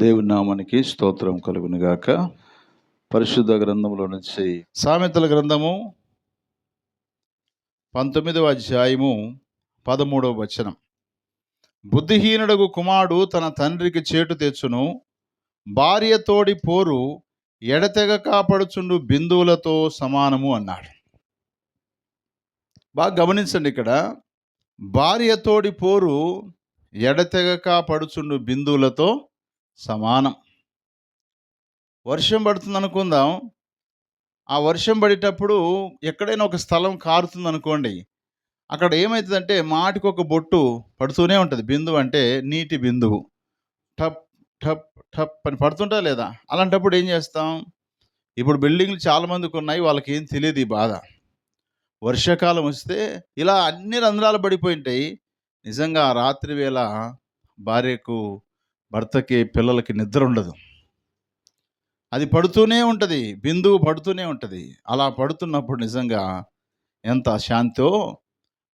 దేవుని నామానికి స్తోత్రం కలుగును గాక పరిశుద్ధ గ్రంథంలో నుంచి సామెతల గ్రంథము పంతొమ్మిదవ అధ్యాయము పదమూడవ వచనం. బుద్ధిహీనుడగు కుమారుడు తన తండ్రికి చేటు తెచ్చును భార్య తోడి పోరు ఎడతెగ కాపడుచుండు బిందువులతో సమానము అన్నాడు. బాగా గమనించండి ఇక్కడ. భార్య తోడి పోరు ఎడతెగక పడుచుండు బిందువులతో సమానం. వర్షం పడుతుంది అనుకుందాం ఆ వర్షం పడేటప్పుడు ఎక్కడైనా ఒక స్థలం కారుతుంది అనుకోండి అక్కడ ఏమవుతుందంటే మాటికి ఒక బొట్టు పడుతూనే ఉంటుంది. బిందువు అంటే నీటి బిందువు. టప్ టప్ టప్ అని పడుతుంటా లేదా? అలాంటప్పుడు ఏం చేస్తాం? ఇప్పుడు బిల్డింగ్లు చాలా మందికి ఉన్నాయి వాళ్ళకి ఏం తెలియదు ఈ బాధ. వర్షాకాలం వస్తే ఇలా అన్ని రంధ్రాలు పడిపోయి ఉంటాయి. నిజంగా ఆ రాత్రి వేళ భార్యకు భర్తకి పిల్లలకి నిద్ర ఉండదు. అది పడుతూనే ఉంటుంది. బిందువు పడుతూనే ఉంటుంది. అలా పడుతున్నప్పుడు నిజంగా ఎంత శాంతో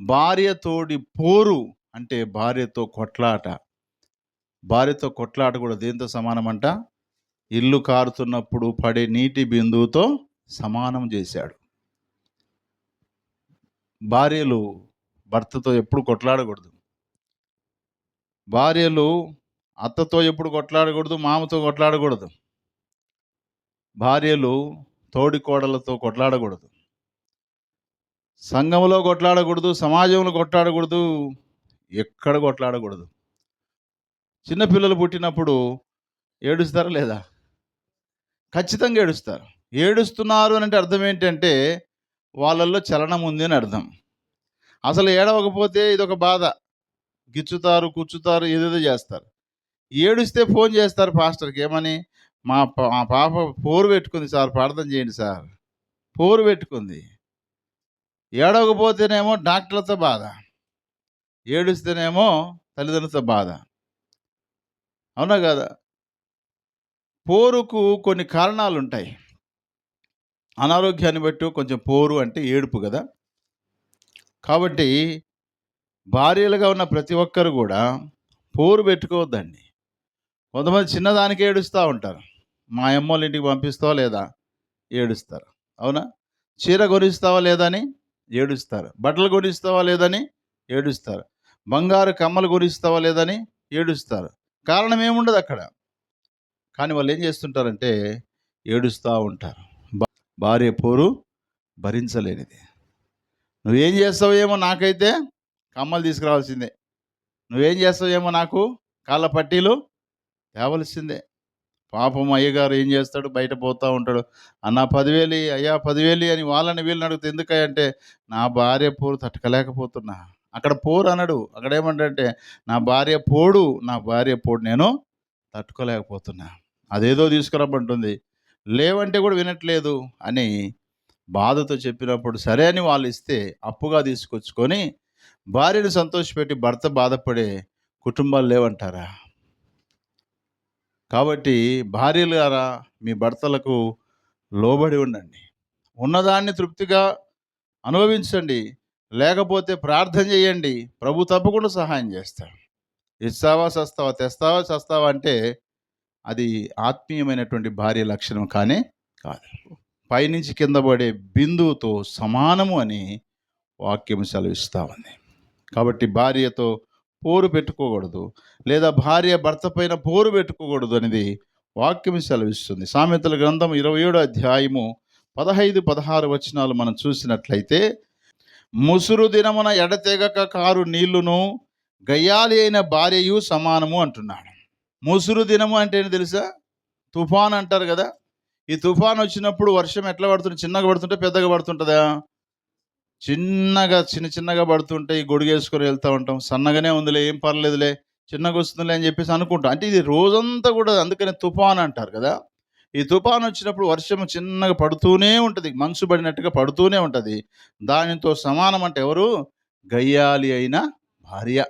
భార్యతోడి పోరు అంటే భార్యతో కొట్లాట. భార్యతో కొట్లాట కూడా దేంతో సమానమంట? ఇల్లు కారుతున్నప్పుడు పడే నీటి బిందువుతో సమానం చేశాడు. భార్యలు భర్తతో ఎప్పుడు కొట్లాడకూడదు. భార్యలు అత్తతో ఎప్పుడు కొట్లాడకూడదు మామతో కొట్లాడకూడదు. భార్యలు తోడి కోడలతో కొట్లాడకూడదు. సంఘంలో కొట్లాడకూడదు సమాజంలో కొట్లాడకూడదు ఎక్కడ కొట్లాడకూడదు. చిన్నపిల్లలు పుట్టినప్పుడు ఏడుస్తారా లేదా? ఖచ్చితంగా ఏడుస్తారు. ఏడుస్తున్నారు అని అంటే అర్థం ఏంటంటే వాళ్ళల్లో చలనం ఉంది అని అర్థం. అసలు ఏడవకపోతే ఇదొక బాధ. గిచ్చుతారు కూర్చుతారు ఏదేదో చేస్తారు. ఏడుస్తే ఫోన్ చేస్తారు పాస్టర్కి. ఏమని? మా పా- మా పాప పోరు పెట్టుకుంది సార్ ప్రార్థన చేయండి సార్. పోరు పెట్టుకుంది. ఏడవకపోతేనేమో డాక్టర్లతో బాధ. ఏడుస్తేనేమో తల్లిదండ్రులతో బాధ. అవునా కదా? పోరుకు కొన్ని కారణాలు ఉంటాయి అనారోగ్యాన్ని బట్టి కొంచెం పోరు అంటే ఏడుపు కదా? కాబట్టి భార్యలుగా ఉన్న ప్రతి ఒక్కరు కూడా పోరు పెట్టుకోవద్దండి. కొంతమంది చిన్నదానికి ఏడుస్తూ ఉంటారు. మా అమ్మోళ్ళ ఇంటికి పంపిస్తావా లేదా? ఏడుస్తారు. అవునా? చీర కొనిస్తావా లేదని ఏడుస్తారు. బట్టలు కొనిస్తావా లేదని ఏడుస్తారు. బంగారు కమ్మలు కొనిస్తావా లేదని ఏడుస్తారు. కారణం ఏముండదు అక్కడ. కానీ వాళ్ళు ఏం చేస్తుంటారంటే ఏడుస్తూ ఉంటారు. భార్య పోరు భరించలేనిది. నువ్వేం చేస్తావు ఏమో నాకైతే కమ్మలు తీసుకురావాల్సిందే. నువ్వేం చేస్తావు ఏమో నాకు కాళ్ళ పట్టీలు తేవలసిందే పాపం అయ్యగారు ఏం చేస్తాడు? బయట పోతూ ఉంటాడు. అన్న పదివేలి అయ్యా పదివేలి అని వాళ్ళని వీళ్ళని అడిగితే ఎందుకంటే నా భార్య పోరు తట్టుకోలేకపోతున్నా. అక్కడ పోరు అనడు. అక్కడ ఏమంటే నా భార్య పోడు నా భార్య పోడు నేను తట్టుకోలేకపోతున్నా. అదేదో తీసుకురమ్మంటుంది. లేవంటే కూడా వినట్లేదు అని బాధతో చెప్పినప్పుడు సరే అని వాళ్ళు ఇస్తే అప్పుగా తీసుకొచ్చుకొని భార్యను సంతోషపెట్టి భర్త బాధపడే కుటుంబాలు లేవంటారా? కాబట్టి భార్యలు గారా మీ భర్తలకు లోబడి ఉండండి. ఉన్నదాన్ని తృప్తిగా అనుభవించండి. లేకపోతే ప్రార్థన చేయండి. ప్రభు తప్పకుండా సహాయం చేస్తాడు. ఇస్తావా సస్తావా తెస్తావా చస్తావా అంటే అది ఆత్మీయమైనటువంటి భార్య లక్షణం కానే కాదు. పైనుంచి కింద పడే బిందువుతో సమానము అని వాక్యం సెలవిస్తూ ఉంది. కాబట్టి భార్యతో పోరు పెట్టుకోకూడదు లేదా భార్య భర్త పైన పోరు పెట్టుకోకూడదు అనేది వాక్యం సెలవిస్తుంది. సామెతల గ్రంథం ఇరవై ఏడో అధ్యాయము పదహైదు పదహారు వచనాలు మనం చూసినట్లయితే ముసురు దినమున ఎడతెగక కారు నీళ్ళును గయ్యాలి అయిన భార్యయు సమానము అంటున్నాడు. ముసురు దినము అంటే తెలుసా? తుఫాన్ అంటారు కదా. ఈ తుఫాన్ వచ్చినప్పుడు వర్షం ఎట్లా పడుతుంది? చిన్నగా పడుతుంటే పెద్దగా పడుతుంటుందా? చిన్నగా చిన్న చిన్నగా పడుతుంటే ఈ గొడుగేసుకొని వెళ్తూ ఉంటాం. సన్నగానే ఉందిలే ఏం పర్లేదులే చిన్నగా వస్తుందిలే అని చెప్పేసి అనుకుంటాం. అంటే ఇది రోజంతా కూడా అందుకనే తుఫాన్ అంటారు కదా. ఈ తుఫాన్ వచ్చినప్పుడు వర్షం చిన్నగా పడుతూనే ఉంటుంది. మనసు పడినట్టుగా పడుతూనే ఉంటుంది. దానితో సమానం అంటే ఎవరు? గయ్యాలి అయిన భార్య.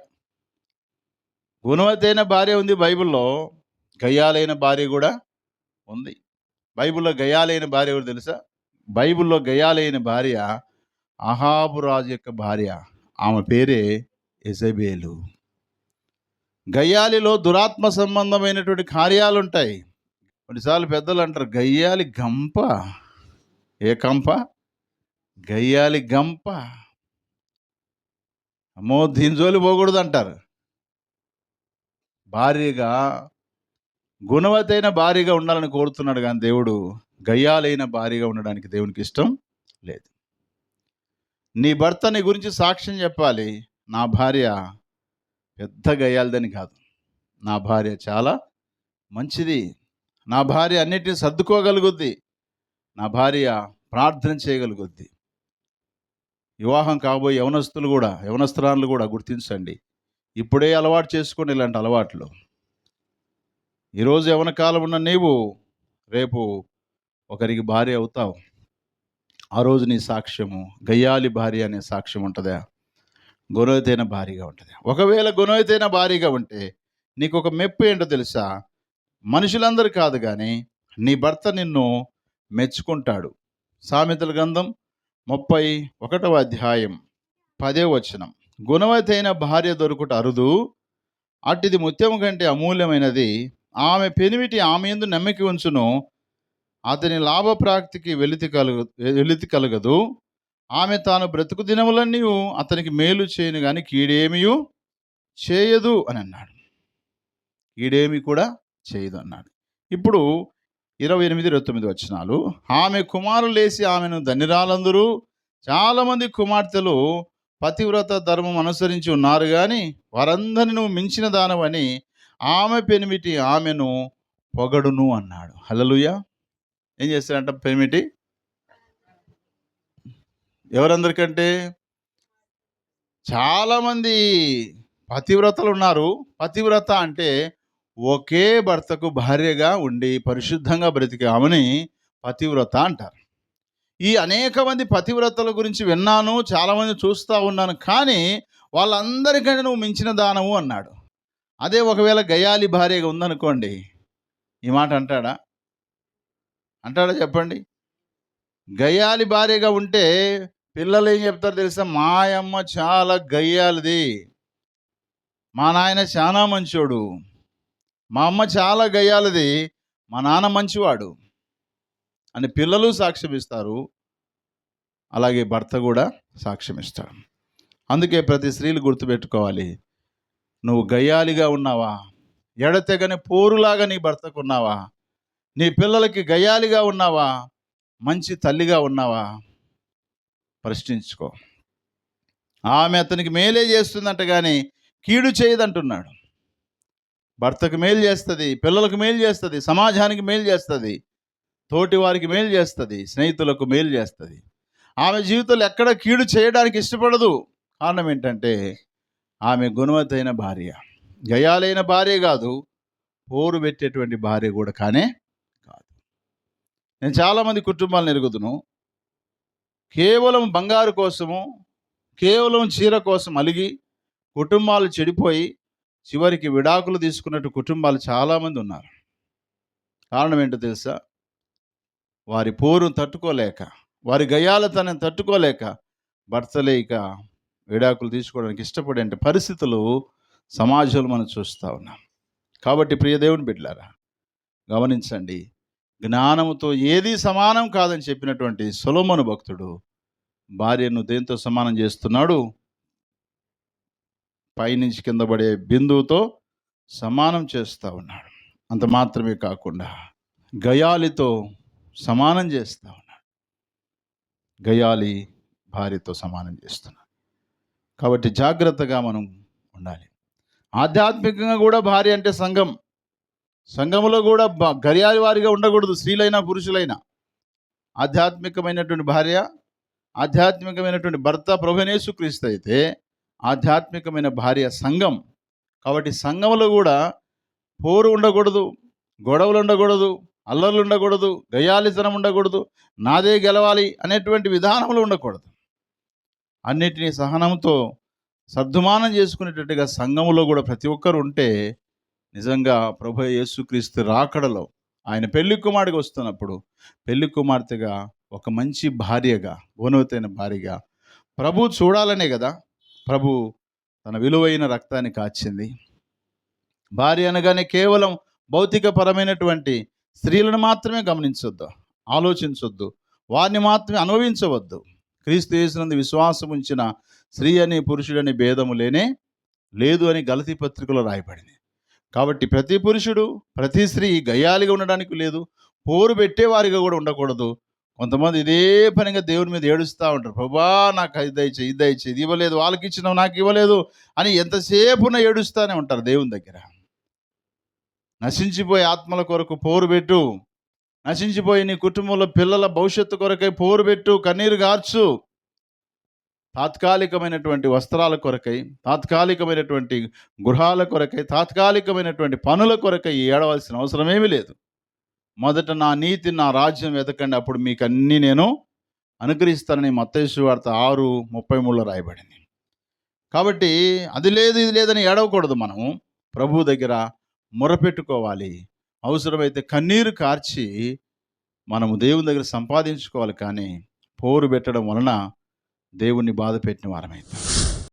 గుణవతైన భార్య ఉంది బైబిల్లో. గయ్యాలైన భార్య కూడా ఉంది. బైబిల్లో గయాలైన భార్య ఎవరు తెలుసా? బైబిల్లో గయాలైన భార్య అహాబు రాజు యొక్క భార్య ఆమె పేరే ఎజబేలు గయ్యాలిలో దురాత్మ సంబంధమైనటువంటి కార్యాలు ఉంటాయి కొన్నిసార్లు పెద్దలు అంటారు గయ్యాలి గంప. ఏ కంప? గయ్యాలి గంప. అమ్మో దీని జోలి పోకూడదు అంటారు భార్యగా గుణవతైన భార్యగా ఉండాలని కోరుతున్నాడు కానీ దేవుడు గయ్యాలైన భార్యగా ఉండడానికి దేవునికి ఇష్టం లేదు. నీ భర్త నీ గురించి సాక్ష్యం చెప్పాలి. నా భార్య పెద్ద గయ్యాలదని కాదు. నా భార్య చాలా మంచిది. నా భార్య అన్నిటిని సర్దుకోగలుగుద్ది. నా భార్య ప్రార్థన చేయగలుగుద్ది. వివాహం కాబోయే యవనస్తులు కూడా యవనస్త్రాలు కూడా గుర్తించండి. ఇప్పుడే అలవాటు చేసుకోండి ఇలాంటి అలవాట్లు. ఈరోజు యవన కాలం ఉన్న నీవు రేపు ఒకరికి భార్య అవుతావు. ఆ రోజు నీ సాక్ష్యము గయ్యాలి భార్య అనే సాక్ష్యం ఉంటుందా? గుణవతైన భారీగా ఉంటుంది. ఒకవేళ గుణవతైన భార్యగా ఉంటే నీకు ఒక మెప్పు ఏంటో తెలుసా? మనుషులందరూ కాదు కానీ నీ భర్త నిన్ను మెచ్చుకుంటాడు. సామెతల గ్రంథం ముప్పై ఒకటవ అధ్యాయం పదే వచనం. గుణవతైన భార్య దొరుకుట అరుదు అట్టిది ముత్యము కంటే అమూల్యమైనది. ఆమె పెనిమిటి ఆమె ఎందు నమ్మిక ఉంచును అతని లాభప్రాప్తికి వెలితి కలుగు వెలితి కలగదు. ఆమె తాను బ్రతుకు దినములన్నీ అతనికి మేలు చేయను కానీ కీడేమియు చేయదు అని అన్నాడు. కీడేమి కూడా చేయదు అన్నాడు. ఇప్పుడు ఇరవై ఎనిమిది ఇరవై తొమ్మిది వచ్చినాలు ఆమె కుమారులు లేచి ఆమెను ధన్యరాలందరూ చాలామంది కుమార్తెలు పతివ్రత ధర్మం అనుసరించి ఉన్నారు కానీ వారందరిని నువ్వు మించిన దానవని ఆమె పెనిమిటి ఆమెను పొగడును అన్నాడు. హలలుయ ఏం చేస్తాడంట పెమిటి? ఎవరందరికంటే? చాలామంది పతివ్రతలు ఉన్నారు పతివ్రత అంటే ఒకే భర్తకు భార్యగా ఉండి పరిశుద్ధంగా బ్రతికామని పతివ్రత అంటారు. ఈ అనేక మంది పతివ్రతల గురించి విన్నాను చాలామంది చూస్తూ ఉన్నాను కానీ వాళ్ళందరికంటే నువ్వు మించిన దానము అన్నాడు. అదే ఒకవేళ గయాలి భార్యగా ఉందనుకోండి ఈ మాట అంటాడా? అంటాడా చెప్పండి? గయ్యాలి భార్యగా ఉంటే పిల్లలు ఏం చెప్తారు తెలుసా? మా అమ్మ చాలా గయ్యాలిది. మా నాయన చాలా మంచోడు. మా అమ్మ చాలా గయ్యాలిది. మా నాన్న మంచివాడు అని పిల్లలు సాక్ష్యమిస్తారు అలాగే భర్త కూడా సాక్ష్యమిస్తాడు అందుకే ప్రతి స్త్రీలు గుర్తుపెట్టుకోవాలి. నువ్వు గయ్యాలిగా ఉన్నావా? ఎడతెగని పోరులాగా నీ భర్తకు ఉన్నావా? నీ పిల్లలకి గయాలిగా ఉన్నావా? మంచి తల్లిగా ఉన్నావా? ప్రశ్నించుకో. ఆమె అతనికి మేలే చేస్తుందంట కానీ కీడు చేయదంటున్నాడు. భర్తకు మేలు చేస్తుంది పిల్లలకు మేలు చేస్తుంది సమాజానికి మేలు చేస్తుంది తోటి వారికి మేలు చేస్తుంది స్నేహితులకు మేలు చేస్తుంది. ఆమె జీవితంలో ఎక్కడ కీడు చేయడానికి ఇష్టపడదు. కారణం ఏంటంటే ఆమె గుణవతైన భార్య. గయాలైన భార్య కాదు పోరు పెట్టేటువంటి భార్య కూడా కానే నేను చాలామంది కుటుంబాలను ఎరుగుదును. కేవలం బంగారు కోసము కేవలం చీర కోసం అలిగి కుటుంబాలు చెడిపోయి చివరికి విడాకులు తీసుకున్నట్టు కుటుంబాలు చాలామంది ఉన్నారు. కారణం ఏంటో తెలుసా? వారి పోరును తట్టుకోలేక వారి గయాలతనం తట్టుకోలేక భర్తలేక విడాకులు తీసుకోవడానికి ఇష్టపడే పరిస్థితులు సమాజంలో మనం చూస్తూ ఉన్నాం. కాబట్టి ప్రియ దేవుని బిడ్డలారా గమనించండి. జ్ఞానముతో ఏది సమానం కాదని చెప్పినటువంటి సులోమను భక్తుడు భార్యను దేంతో సమానం చేస్తున్నాడు? పైనుంచి కింద పడే బిందువుతో సమానం చేస్తూ ఉన్నాడు. అంత మాత్రమే కాకుండా గయాలితో సమానం చేస్తూ ఉన్నాడు. గయాలి భార్యతో సమానం చేస్తున్నాడు. కాబట్టి జాగ్రత్తగా మనం ఉండాలి. ఆధ్యాత్మికంగా కూడా భార్య అంటే సంఘం. సంఘములో కూడా గరియారి వారిగా ఉండకూడదు స్త్రీలైనా పురుషులైనా. ఆధ్యాత్మికమైనటువంటి భార్య ఆధ్యాత్మికమైనటువంటి భర్త ప్రభునేసు క్రీస్తు అయితే ఆధ్యాత్మికమైన భార్య సంఘం. కాబట్టి సంఘంలో కూడా పోరు ఉండకూడదు గొడవలు ఉండకూడదు అల్లర్లు ఉండకూడదు గయాలితనం ఉండకూడదు నాదే గెలవాలి అనేటువంటి విధానములు ఉండకూడదు. అన్నిటినీ సహనంతో సర్దుమానం చేసుకునేటట్టుగా సంఘములో కూడా ప్రతి ఒక్కరు ఉంటే నిజంగా ప్రభు యేసుక్రీస్తు రాకడలో ఆయన పెళ్ళి కుమారుడికి వస్తున్నప్పుడు పెళ్ళి కుమార్తెగా ఒక మంచి భార్యగా గుణవతైన భార్యగా ప్రభు చూడాలనే కదా ప్రభు తన విలువైన రక్తాన్ని కాచింది. భార్య అనగానే కేవలం భౌతికపరమైనటువంటి స్త్రీలను మాత్రమే గమనించొద్దు ఆలోచించొద్దు వారిని మాత్రమే అనుభవించవద్దు. క్రీస్తు చేసినందు విశ్వాసం ఉంచిన స్త్రీ అని పురుషుడని భేదము లేనే లేదు అని గలతీ పత్రికలో రాయబడింది. కాబట్టి ప్రతి పురుషుడు ప్రతి స్త్రీ గయ్యాలిగా ఉండడానికి లేదు. పోరు పెట్టేవారిగా కూడా ఉండకూడదు. కొంతమంది ఇదే పనిగా దేవుని మీద ఏడుస్తూ ఉంటారు. ప్రభా నాకు ఇది దయచే ఇది దయచే ఇది ఇవ్వలేదు వాళ్ళకి ఇచ్చినావు నాకు ఇవ్వలేదు అని ఎంతసేపున ఏడుస్తూనే ఉంటారు దేవుని దగ్గర. నశించిపోయే ఆత్మల కొరకు పోరు పెట్టు. నశించిపోయి నీ కుటుంబంలో పిల్లల భవిష్యత్తు కొరకై పోరు పెట్టు. కన్నీరు గార్చు. తాత్కాలికమైనటువంటి వస్త్రాల కొరకై తాత్కాలికమైనటువంటి గృహాల కొరకై తాత్కాలికమైనటువంటి పనుల కొరకై ఏడవలసిన అవసరమేమీ లేదు. మొదట నా నీతి నా రాజ్యం వెతకండి. అప్పుడు మీకు అన్నీ నేను అనుగ్రహిస్తానని మత్తేసు వార్త ఆరు ముప్పై మూడులో రాయబడింది. కాబట్టి అది లేదు ఇది లేదని ఏడవకూడదు మనము. ప్రభు దగ్గర మొరపెట్టుకోవాలి. అవసరమైతే కన్నీరు కార్చి మనము దేవుని దగ్గర సంపాదించుకోవాలి కానీ పోరు పెట్టడం వలన దేవుణ్ణి బాధ పెట్టిన వారమైతే